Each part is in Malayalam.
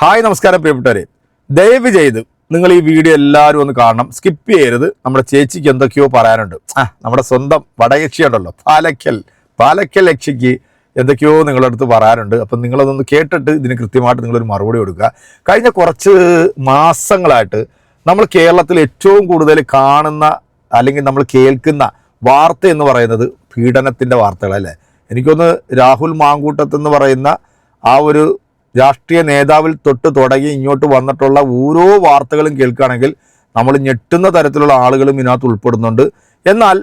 ഹായ് നമസ്കാരം പ്രിയപ്പെട്ടവരെ. ദയവ് ചെയ്ത് നിങ്ങൾ ഈ വീഡിയോ എല്ലാവരും ഒന്ന് കാണണം. സ്കിപ്പ് ചെയ്യരുത്. നമ്മുടെ ചേച്ചിക്ക് എന്തൊക്കെയോ പറയാനുണ്ട്. ആ നമ്മുടെ സ്വന്തം വടയക്ഷി ഉണ്ടല്ലോ പാലക്കൽ പാലക്കൽ യക്ഷിക്ക് എന്തൊക്കെയോ നിങ്ങളുടെ അടുത്ത് പറയാനുണ്ട്. അപ്പം നിങ്ങളതൊന്ന് കേട്ടിട്ട് ഇതിന് കൃത്യമായിട്ട് നിങ്ങളൊരു മറുപടി കൊടുക്കുക. കഴിഞ്ഞ കുറച്ച് മാസങ്ങളായിട്ട് നമ്മൾ കേരളത്തിൽ ഏറ്റവും കൂടുതൽ കാണുന്ന അല്ലെങ്കിൽ നമ്മൾ കേൾക്കുന്ന വാർത്ത എന്ന് പറയുന്നത് പീഡനത്തിന്റെ വാർത്തകളല്ലേ? എനിക്കൊന്ന് രാഹുൽ മാങ്കൂട്ടത്ത് എന്ന് പറയുന്ന ആ ഒരു രാഷ്ട്രീയ നേതാവിൽ തൊട്ട് തുടങ്ങി ഇങ്ങോട്ട് വന്നിട്ടുള്ള ഓരോ വാർത്തകളും കേൾക്കുകയാണെങ്കിൽ നമ്മൾ ഞെട്ടുന്ന തരത്തിലുള്ള ആളുകളും ഇതിനകത്ത് ഉൾപ്പെടുന്നുണ്ട്. എന്നാൽ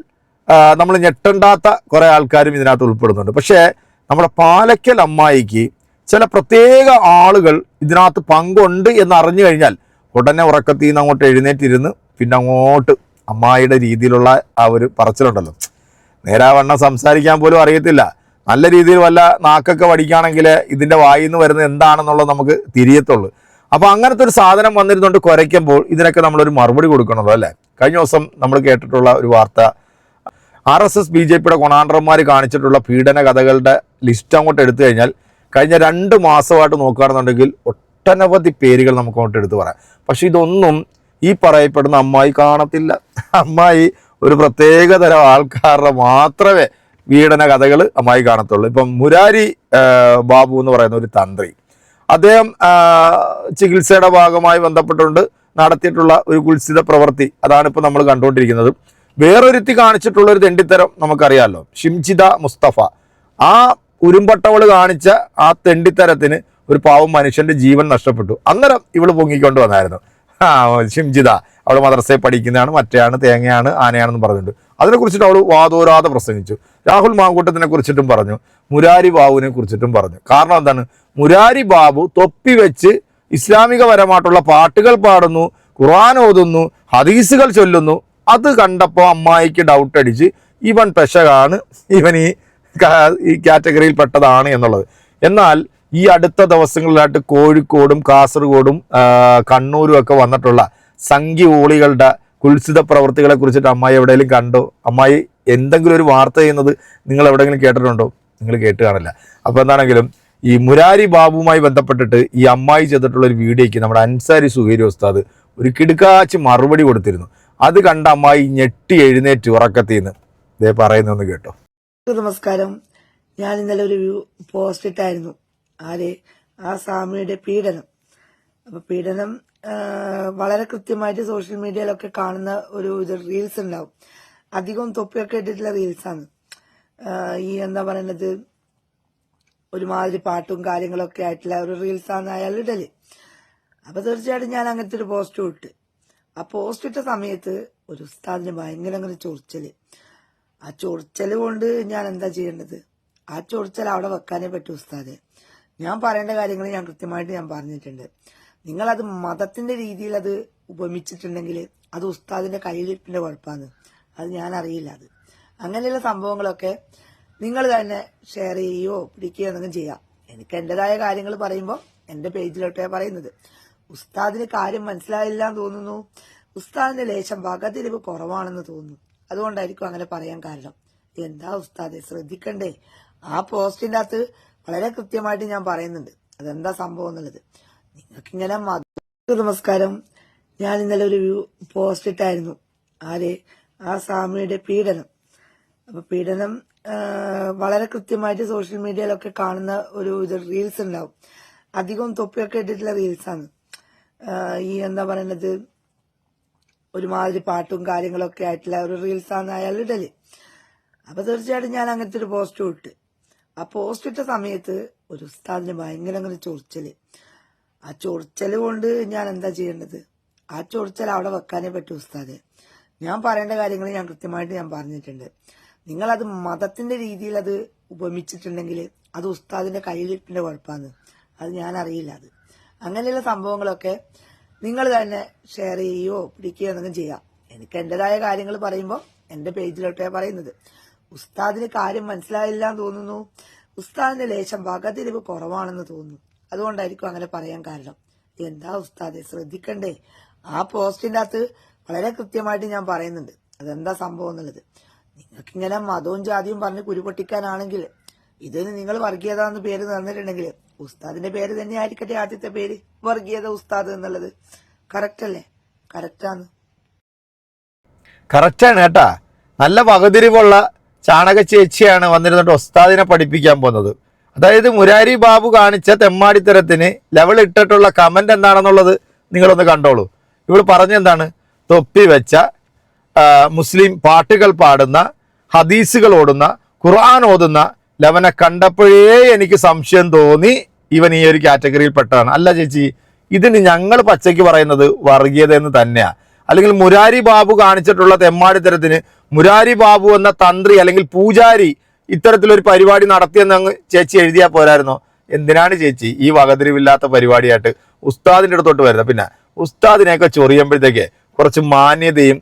നമ്മൾ ഞെട്ടണ്ടാത്ത കുറേ ആൾക്കാരും ഇതിനകത്ത് ഉൾപ്പെടുന്നുണ്ട്. പക്ഷേ നമ്മുടെ പാലക്കൽ അമ്മായിക്ക് ചില പ്രത്യേക ആളുകൾ ഇതിനകത്ത് പങ്കുണ്ട് എന്ന് അറിഞ്ഞു കഴിഞ്ഞാൽ ഉടനെ ഉറക്കത്തിൽ നിന്ന് അങ്ങോട്ട് എഴുന്നേറ്റിരുന്ന് പിന്നെ അങ്ങോട്ട് അമ്മായിയുടെ രീതിയിലുള്ള ആ ഒരു പറച്ചിലുണ്ടല്ലോ. നേരാവണ്ണം സംസാരിക്കാൻ പോലും അറിയത്തില്ല. നല്ല രീതിയിൽ വല്ല നാക്കൊക്കെ വടിക്കുകയാണെങ്കിൽ ഇതിന്റെ വായിന്ന് വരുന്നത് എന്താണെന്നുള്ളത് നമുക്ക് തിരിയത്തുള്ളൂ. അപ്പോൾ അങ്ങനത്തെ ഒരു സാധനം വന്നിരുന്നുകൊണ്ട് കുരയ്ക്കുമ്പോൾ ഇതിനൊക്കെ നമ്മളൊരു മറുപടി കൊടുക്കണമല്ലോ അല്ലേ? കഴിഞ്ഞ ദിവസം നമ്മൾ കേട്ടിട്ടുള്ള ഒരു വാർത്ത R S S B J പിയുടെ കൊണാണ്ടർമാർ കാണിച്ചിട്ടുള്ള പീഡന കഥകളുടെ ലിസ്റ്റ് അങ്ങോട്ട് എടുത്തു കഴിഞ്ഞാൽ കഴിഞ്ഞ രണ്ട് മാസമായിട്ട് നോക്കുകയാണെന്നുണ്ടെങ്കിൽ ഒട്ടനവധി പേരുകൾ നമുക്ക് അങ്ങോട്ട് എടുത്തു പറയാം. പക്ഷെ ഇതൊന്നും ഈ പറയപ്പെടുന്ന അമ്മായി കാണത്തില്ല. അമ്മായി ഒരു പ്രത്യേക തരം ആൾക്കാരുടെ മാത്രമേ പീഡന കഥകൾ അമ്മായി കാണത്തുള്ളൂ. ഇപ്പം മുരാരി ബാബു എന്ന് പറയുന്ന ഒരു തന്ത്രി. അദ്ദേഹം ചികിത്സയുടെ ഭാഗമായി ബന്ധപ്പെട്ടുകൊണ്ട് നടത്തിയിട്ടുള്ള ഒരു കുൽസിത പ്രവൃത്തി അതാണ് ഇപ്പോൾ നമ്മൾ കണ്ടുകൊണ്ടിരിക്കുന്നത്. വേറൊരുത്തി കാണിച്ചിട്ടുള്ള ഒരു തെണ്ടിത്തരം നമുക്കറിയാമല്ലോ ഷിംജിത മുസ്തഫ. ആ ഉരുമ്പട്ടവൾ കാണിച്ച ആ തെണ്ടിത്തരത്തിന് ഒരു പാവം മനുഷ്യന്റെ ജീവൻ നഷ്ടപ്പെട്ടു. അന്നേരം ഇവൾ പൊങ്ങിക്കൊണ്ട് വന്നായിരുന്നു. ആ ഷിംജിത. അവൾ മദ്രസയിൽ പഠിക്കുന്നതാണ് മറ്റേയാണ് തേങ്ങയാണ് ആനയാണെന്ന് പറഞ്ഞിട്ടുണ്ട്. അതിനെക്കുറിച്ചിട്ട് അവൾ വാതോരാതെ പ്രസംഗിച്ചു. രാഹുൽ മാങ്കൂട്ടത്തിനെ കുറിച്ചിട്ടും പറഞ്ഞു. മുരാരി ബാബുവിനെ കുറിച്ചിട്ടും പറഞ്ഞു. കാരണം എന്താണ്? മുരാരി ബാബു തൊപ്പി വെച്ച് ഇസ്ലാമികപരമായിട്ടുള്ള പാട്ടുകൾ പാടുന്നു ഖുർആൻ ഓതുന്നു ഹദീസുകൾ ചൊല്ലുന്നു. അത് കണ്ടപ്പോൾ അമ്മായിക്ക് ഡൗട്ട് അടിച്ച് ഇവൻ പെശകാണ് ഇവൻ ഈ ഈ കാറ്റഗറിയിൽ പെട്ടതാണ് എന്നുള്ളത്. എന്നാൽ ഈ അടുത്ത ദിവസങ്ങളിലായിട്ട് കോഴിക്കോടും കാസർഗോഡും കണ്ണൂരും ഒക്കെ വന്നിട്ടുള്ള സംഖ്യ ഊളികളുടെ കുൽസിത പ്രവൃത്തികളെ കുറിച്ചിട്ട് അമ്മായി എവിടെയെങ്കിലും കണ്ടോ? അമ്മായി എന്തെങ്കിലും ഒരു വാർത്ത ചെയ്യുന്നത് നിങ്ങൾ എവിടെയെങ്കിലും കേട്ടിട്ടുണ്ടോ? നിങ്ങൾ കേട്ട് കാണില്ല. അപ്പോൾ എന്താണെങ്കിലും ഈ മുരാരി ബാബുവുമായി ബന്ധപ്പെട്ടിട്ട് ഈ അമ്മായി ചെയ്തിട്ടുള്ള ഒരു വീഡിയോയ്ക്ക് നമ്മുടെ അൻസാരി സുഹേരി ഉസ്താദ് ഒരു കിടുക്കാച്ച് മറുപടി കൊടുത്തിരുന്നു. അത് കണ്ട അമ്മായി ഞെട്ടി എഴുന്നേറ്റ് ഉറക്കത്തിൽ നിന്ന് ഇതേ പറയുന്നൊന്ന് കേട്ടോ നമസ്കാരം. ഞാൻ ഇന്നലെ ഒരു പോസ്റ്റ് ഇട്ടായിരുന്നു. ആര്? ആ സ്വാമിയുടെ പീഡനം. അപ്പൊ പീഡനം വളരെ കൃത്യമായിട്ട് സോഷ്യൽ മീഡിയയിലൊക്കെ കാണുന്ന ഒരു ഇത് റീൽസ് ഉണ്ടാവും. അധികം തൊപ്പിയൊക്കെ ഇട്ടിട്ടുള്ള റീൽസാണ്. ഈ എന്താ പറയുന്നത് ഒരുമാതിരി പാട്ടും കാര്യങ്ങളൊക്കെ ആയിട്ടുള്ള ഒരു റീൽസാണ് അയാൾ ഇടൽ. അപ്പൊ തീർച്ചയായിട്ടും ഞാൻ അങ്ങനത്തെ ഒരു പോസ്റ്റ് ഇട്ട്. ആ പോസ്റ്റ് ഇട്ട സമയത്ത് ഒരു ഉസ്താദിന് ഭയങ്കര അങ്ങനെ ചൊറിച്ചൽ. ആ ചൊറിച്ചൽ കൊണ്ട് ഞാൻ എന്താ ചെയ്യേണ്ടത്? ആ ചൊറിച്ചൽ അവിടെ വെക്കാനേ പറ്റൂ ഉസ്താദെ. ഞാൻ പറയേണ്ട കാര്യങ്ങൾ ഞാൻ കൃത്യമായിട്ട് ഞാൻ പറഞ്ഞിട്ടുണ്ട്. നിങ്ങളത് മതത്തിന്റെ രീതിയിൽ അത് ഉപമിച്ചിട്ടുണ്ടെങ്കിൽ അത് ഉസ്താദിന്റെ കയ്യിലിട്ടിന്റെ കുഴപ്പമാണ് അത് ഞാൻ അറിയില്ല അത്. അങ്ങനെയുള്ള സംഭവങ്ങളൊക്കെ നിങ്ങൾ തന്നെ ഷെയർ ചെയ്യുകയോ പിടിക്കുകയോ എന്തെങ്കിലും ചെയ്യാം. എനിക്ക് എന്റേതായ കാര്യങ്ങൾ പറയുമ്പോൾ എന്റെ പേജിലോട്ടേ പറയുന്നത്. ഉസ്താദിന് കാര്യം മനസ്സിലായില്ല എന്ന് തോന്നുന്നു. ഉസ്താദിന്റെ ലേശം വകതിരിവ് കുറവാണെന്ന് തോന്നുന്നു. അതുകൊണ്ടായിരിക്കും അങ്ങനെ പറയാൻ കാരണം. എന്താ ഉസ്താദെ ശ്രദ്ധിക്കണ്ടേ? ആ പോസ്റ്റിന്റെ അകത്ത് വളരെ കൃത്യമായിട്ട് ഞാൻ പറയുന്നുണ്ട്. അതെന്താ സംഭവം എന്നുള്ളത്? നിങ്ങൾക്കിങ്ങനെ നമസ്കാരം. ഞാൻ ഇന്നലെ ഒരു പോസ്റ്റ് ഇട്ടായിരുന്നു. ആര്? ആ സ്വാമിയുടെ പീഡനം. അപ്പൊ പീഡനം വളരെ കൃത്യമായിട്ട് സോഷ്യൽ മീഡിയയിലൊക്കെ കാണുന്ന ഒരു ഇത് റീൽസ് ഉണ്ടാവും. അധികം തൊപ്പിയൊക്കെ ഇട്ടിട്ടുള്ള റീൽസാണ് ഈ എന്താ പറയുന്നത് ഒരുമാതിരി പാട്ടും കാര്യങ്ങളൊക്കെ ആയിട്ടുള്ള ഒരു റീൽസാണ് അയാൾ ഇടൽ അപ്പൊ തീർച്ചയായിട്ടും ഞാൻ അങ്ങനത്തെ ഒരു പോസ്റ്റ് ഇട്ട്. ആ പോസ്റ്റ് ഇട്ട സമയത്ത് ഒരു ഉസ്താദിന് ഭയങ്കര അങ്ങനെ ചൊറിച്ചൽ. ആ ചൊറിച്ചൽ കൊണ്ട് ഞാൻ എന്താ ചെയ്യേണ്ടത്? ആ ചൊറിച്ചൽ അവിടെ വെക്കാനേ പറ്റൂ ഉസ്താദ്. ഞാൻ പറയേണ്ട കാര്യങ്ങൾ ഞാൻ കൃത്യമായിട്ട് ഞാൻ പറഞ്ഞിട്ടുണ്ട്. നിങ്ങളത് മതത്തിന്റെ രീതിയിൽ അത് ഉപമിച്ചിട്ടുണ്ടെങ്കിൽ അത് ഉസ്താദിന്റെ കയ്യിലിട്ടിന്റെ കുഴപ്പമാണ് അത് ഞാൻ അറിയില്ല അത്. അങ്ങനെയുള്ള സംഭവങ്ങളൊക്കെ നിങ്ങൾ തന്നെ ഷെയർ ചെയ്യുകയോ പിടിക്കുകയോ എന്തെങ്കിലും ചെയ്യാം. എനിക്ക് എന്റേതായ കാര്യങ്ങൾ പറയുമ്പോൾ എന്റെ പേജിലോട്ടേ പറയുന്നത്. ഉസ്താദിന് കാര്യം മനസ്സിലായില്ല എന്ന് തോന്നുന്നു. ഉസ്താദിന്റെ ലേശം വകതിരിവ് കുറവാണെന്ന് തോന്നുന്നു. അതുകൊണ്ടായിരിക്കും അങ്ങനെ പറയാൻ കാരണം. എന്താ ഉസ്താദെ ശ്രദ്ധിക്കണ്ടേ? ആ പോസ്റ്റിന്റെ അകത്ത് വളരെ കൃത്യമായിട്ട് ഞാൻ പറയുന്നുണ്ട്. അതെന്താ സംഭവം എന്നുള്ളത്. നിങ്ങൾക്കിങ്ങനെ മതവും ജാതിയും പറഞ്ഞ് കുരുപൊട്ടിക്കാനാണെങ്കിൽ ഇതിന് നിങ്ങൾ വർഗീയത എന്ന് പേര് തന്നിട്ടുണ്ടെങ്കിൽ ഉസ്താദിന്റെ പേര് തന്നെ ആയിരിക്കട്ടെ ആദ്യത്തെ പേര് വർഗീയത ഉസ്താദ് എന്നുള്ളത്. കറക്റ്റ് അല്ലേ? കറക്റ്റാണ് കറക്റ്റാണ് കേട്ടാ. നല്ല വകതിരിവുള്ള ചാണക ചേച്ചിയാണ് വന്നിരുന്നിട്ട് ഉസ്താദിനെ പഠിപ്പിക്കാൻ പോകുന്നത്. അതായത് മുരാരി ബാബു കാണിച്ച തെമ്മാടിത്തരത്തിന് ലെവൽ ഇട്ടിട്ടുള്ള കമന്റ് എന്താണെന്നുള്ളത് നിങ്ങളൊന്ന് കണ്ടോളൂ. ഇവൾ പറഞ്ഞെന്താണ്? തൊപ്പി വെച്ച മുസ്ലിം പാട്ടുകൾ പാടുന്ന ഹദീസുകൾ ഓടുന്ന ഖുർആൻ ഓതുന്ന ലവനെ കണ്ടപ്പോഴേ എനിക്ക് സംശയം തോന്നി. ഇവൻ ഈ ഒരു കാറ്റഗറിയിൽ പെട്ടതാണ് അല്ല ചേച്ചി ഇതിന് ഞങ്ങൾ പച്ചയ്ക്ക് പറയുന്നത് വർഗീയത എന്ന് തന്നെയാ. അല്ലെങ്കിൽ മുരാരി ബാബു കാണിച്ചിട്ടുള്ള തെമ്മാടിത്തരത്തിന് മുരാരി ബാബു എന്ന തന്ത്രി അല്ലെങ്കിൽ പൂജാരി ഇത്തരത്തിലൊരു പരിപാടി നടത്തിയെന്ന് അങ്ങ് ചേച്ചി എഴുതിയാൽ പോരായിരുന്നോ? എന്തിനാണ് ചേച്ചി ഈ വകതിരിവില്ലാത്ത പരിപാടിയായിട്ട് ഉസ്താദിന്റെ അടുത്തോട്ട് വരുന്നത്? പിന്നെ ഉസ്താദിനെയൊക്കെ ചൊറിയുമ്പോഴത്തേക്ക് കുറച്ച് മാന്യതയും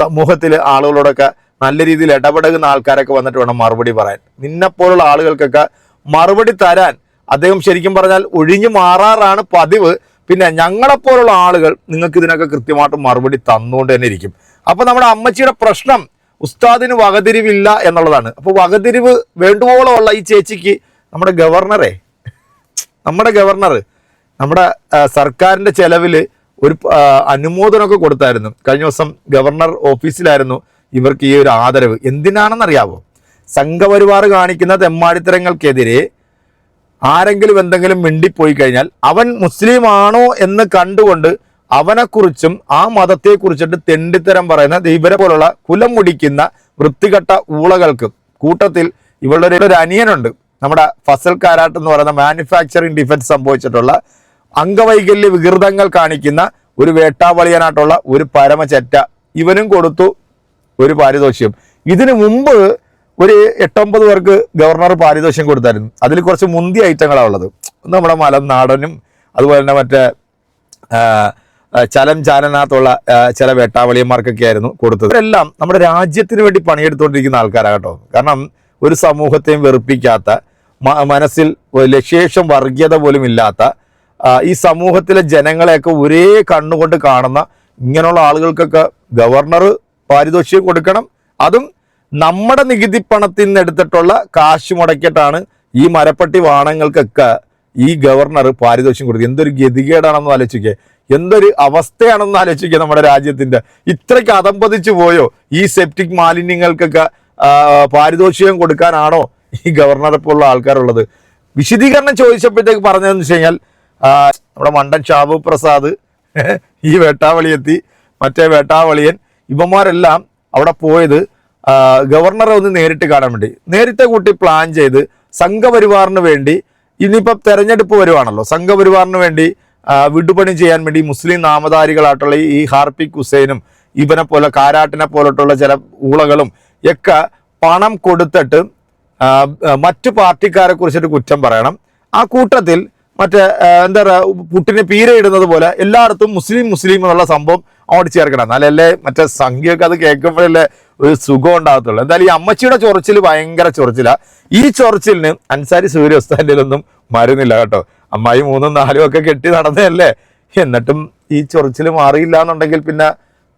സമൂഹത്തിൽ ആളുകളോടൊക്കെ നല്ല രീതിയിൽ ഇടപെടുന്ന ആൾക്കാരൊക്കെ വന്നിട്ട് വേണം മറുപടി പറയാൻ. നിന്നെപ്പോലുള്ള ആളുകൾക്കൊക്കെ മറുപടി തരാൻ അദ്ദേഹം ശരിക്കും പറഞ്ഞാൽ ഒഴിഞ്ഞു മാറാറാണ് പതിവ്. പിന്നെ ഞങ്ങളെപ്പോലുള്ള ആളുകൾ നിങ്ങൾക്ക് ഇതിനൊക്കെ കൃത്യമായിട്ട് മറുപടി തന്നുകൊണ്ട് തന്നെ ഇരിക്കും. അപ്പം നമ്മുടെ അമ്മച്ചിയുടെ പ്രശ്നം ഉസ്താദിന് വകതിരിവില്ല എന്നുള്ളതാണ്. അപ്പൊ വകതിരിവ് വേണ്ടുവോളമുള്ള ഈ ചേച്ചിക്ക് നമ്മുടെ ഗവർണറെ നമ്മുടെ ഗവർണർ നമ്മുടെ സർക്കാരിന്റെ ചെലവിൽ ഒരു അനുമോദനമൊക്കെ കൊടുത്തായിരുന്നു. കഴിഞ്ഞ ദിവസം ഗവർണർ ഓഫീസിലായിരുന്നു ഇവർക്ക് ഈ ഒരു ആദരവ്. എന്തിനാണെന്നറിയാവോ? സംഘപരിവാർ കാണിക്കുന്ന തെമ്മാടിത്തരങ്ങൾക്കെതിരെ ആരെങ്കിലും എന്തെങ്കിലും മിണ്ടിപ്പോയി കഴിഞ്ഞാൽ അവൻ മുസ്ലിം ആണോ എന്ന് കണ്ടുകൊണ്ട് അവനെക്കുറിച്ചും ആ മതത്തെക്കുറിച്ചിട്ട് തെണ്ടിത്തരം പറയുന്ന ഇവരെ പോലുള്ള കുലം മുടിക്കുന്ന വൃത്തികെട്ട ഊളകൾക്ക് കൂട്ടത്തിൽ ഇവളുടെ ഒരു- അനിയനുണ്ട്. നമ്മുടെ ഫസൽ കാരാട്ട് എന്ന് പറയുന്ന മാനുഫാക്ചറിങ് ഡിഫൻസ് സംഭവിച്ചിട്ടുള്ള അംഗവൈകല്യ വികൃതങ്ങൾ കാണിക്കുന്ന ഒരു വേട്ടാവളിയനായിട്ടുള്ള ഒരു പരമചറ്റ ഇവനും കൊടുത്തു ഒരു പാരിതോഷ്യം ഇതിനു മുമ്പ് ഒരു എട്ടൊമ്പത് പേർക്ക് ഗവർണർ പാരിതോഷ്യം കൊടുത്തായിരുന്നു. അതിൽ കുറച്ച് മുന്തിയ ഐറ്റങ്ങളാണ് ഉള്ളത്. നമ്മുടെ മലനാടനും അതുപോലെ തന്നെ മറ്റേ ചലം ചാനനാത്തുള്ള ചില വേട്ടാവളിയന്മാർക്കൊക്കെ ആയിരുന്നു കൊടുത്തത്. ഇതെല്ലാം നമ്മുടെ രാജ്യത്തിന് വേണ്ടി പണിയെടുത്തുകൊണ്ടിരിക്കുന്ന ആൾക്കാരാണ് കേട്ടോ. കാരണം ഒരു സമൂഹത്തെയും വെറുപ്പിക്കാത്ത മനസ്സിൽ ലക്ഷേഷം വർഗീയത പോലും ഇല്ലാത്ത ഈ സമൂഹത്തിലെ ജനങ്ങളെയൊക്കെ ഒരേ കണ്ണുകൊണ്ട് കാണുന്ന ഇങ്ങനെയുള്ള ആളുകൾക്കൊക്കെ ഗവർണർ പാരിതോഷികം കൊടുക്കണം. അതും നമ്മുടെ നികുതി പണത്തിൽ നിന്ന് എടുത്തിട്ടുള്ള കാശ് മുടക്കിയിട്ടാണ് ഈ മരപ്പട്ടി വാണങ്ങൾക്കൊക്കെ ഈ ഗവർണർ പാരിതോഷികം കൊടുക്കുക എന്തൊരു ഗതികേടാണെന്ന് ആലോചിക്കുക എന്തൊരു അവസ്ഥയാണെന്ന് ആലോചിക്കുക നമ്മുടെ രാജ്യത്തിന്റെ ഇത്രയ്ക്ക് അതമ്പതിച്ചു പോയോ? ഈ സെപ്റ്റിക് മാലിന്യങ്ങൾക്കൊക്കെ പാരിതോഷികം കൊടുക്കാനാണോ ഈ ഗവർണറെ പോലുള്ള ആൾക്കാരുള്ളത്? വിശദീകരണം ചോദിച്ചപ്പോഴത്തേക്ക് പറഞ്ഞതെന്ന് വെച്ച് കഴിഞ്ഞാൽ നമ്മുടെ മണ്ടൻ ഷാബു പ്രസാദ് ഈ വേട്ടാവളിയെത്തി. മറ്റേ വേട്ടാവളിയൻ ഇവന്മാരെല്ലാം അവിടെ പോയത് ഗവർണറെ ഒന്ന് നേരിട്ട് കാണാൻ വേണ്ടി. നേരത്തെ കൂട്ടി പ്ലാൻ ചെയ്ത് സംഘപരിവാറിന് വേണ്ടി ഇനിയിപ്പം തെരഞ്ഞെടുപ്പ് വരുവാണല്ലോ. സംഘപരിവാറിന് വേണ്ടി വിടുപണി ചെയ്യാൻ വേണ്ടി മുസ്ലിം നാമധാരികളായിട്ടുള്ള ഈ ഹാർപ്പിക് ഹുസൈനും ഇവനെ പോലെ കാരാട്ടിനെ പോലട്ടുള്ള ചില ഊളകളും ഒക്കെ പണം കൊടുത്തിട്ട് മറ്റു പാർട്ടിക്കാരെ കുറിച്ചിട്ട് കുറ്റം പറയണം. ആ കൂട്ടത്തിൽ മറ്റേ എന്താ പറയുക പുട്ടിന് പീരയിടുന്നത് പോലെ എല്ലായിടത്തും മുസ്ലിം മുസ്ലിം എന്നുള്ള സംഭവം അങ്ങോട്ട് ചേർക്കണം. എന്നാലല്ലേ മറ്റേ സംഖ്യയൊക്കെ അത് കേൾക്കുമ്പോഴല്ലേ ഒരു സുഖം ഉണ്ടാകത്തുള്ളൂ. എന്തായാലും ഈ അമ്മച്ചിയുടെ ചൊറിച്ചിൽ ഭയങ്കര ചൊറിച്ചിലാണ് ഈ ചൊറിച്ചിലിന് അൻസാരി സൂര്യോസ്താന്റെ ഒന്നും മരുന്നില്ല കേട്ടോ. അമ്മായി മൂന്നും നാലും ഒക്കെ കെട്ടി നടന്നതല്ലേ? എന്നിട്ടും ഈ ചൊറിച്ചിൽ മാറിയില്ല എന്നുണ്ടെങ്കിൽ പിന്നെ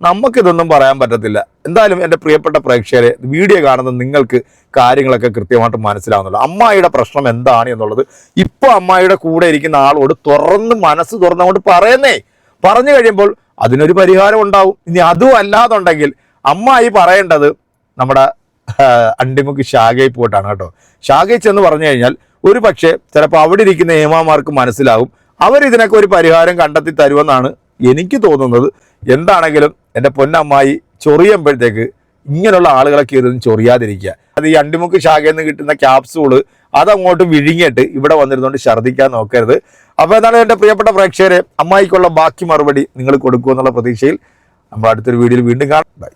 നമുക്കിതൊന്നും പറയാൻ പറ്റത്തില്ല. എന്തായാലും എന്റെ പ്രിയപ്പെട്ട പ്രേക്ഷകരെ വീഡിയോ കാണുന്ന നിങ്ങൾക്ക് കാര്യങ്ങളൊക്കെ കൃത്യമായിട്ട് മനസ്സിലാവുന്നുള്ളൂ അമ്മായിയുടെ പ്രശ്നം എന്താണ് എന്നുള്ളത് ഇപ്പോൾ അമ്മായിയുടെ കൂടെ ഇരിക്കുന്ന ആളോട് തുറന്ന് മനസ്സ് തുറന്നുകൊണ്ട് പറയുന്നേ. പറഞ്ഞു കഴിയുമ്പോൾ അതിനൊരു പരിഹാരം ഉണ്ടാവും. ഇനി അതും അല്ലാതുണ്ടെങ്കിൽ അമ്മായി പറയേണ്ടത് നമ്മുടെ അണ്ടിമുക്ക് ശാഖയിൽ പോയിട്ടാണ് കേട്ടോ. ശാഖയിൽ ചെന്ന് പറഞ്ഞു കഴിഞ്ഞാൽ ഒരു പക്ഷേ ചിലപ്പോൾ അവിടെ ഇരിക്കുന്ന ഏമാമാർക്ക് മനസ്സിലാവും അവരിതിനൊക്കെ ഒരു പരിഹാരം കണ്ടെത്തി തരുമെന്നാണ് എനിക്ക് തോന്നുന്നത്. എന്താണെങ്കിലും എന്റെ പൊന്നമ്മായി ചൊറിയുമ്പോഴത്തേക്ക് ഇങ്ങനെയുള്ള ആളുകളൊക്കെ ഇതൊന്നും ചൊറിയാതിരിക്കുക. അത് ഈ അണ്ടിമുക്ക് ശാഖയിൽ നിന്ന് കിട്ടുന്ന ക്യാപ്സൂൾ അതങ്ങോട്ട് വിഴുങ്ങിയിട്ട് ഇവിടെ വന്നിരുന്നുകൊണ്ട് ഛർദ്ദിക്കാൻ നോക്കരുത്. അപ്പോൾ എന്താണ് എന്റെ പ്രിയപ്പെട്ട പ്രേക്ഷകരെ അമ്മായിക്കുള്ള ബാക്കി മറുപടി നിങ്ങൾ കൊടുക്കുമെന്നുള്ള പ്രതീക്ഷയിൽ നമ്മൾ അടുത്തൊരു വീഡിയോയിൽ വീണ്ടും കാണാം. ബൈ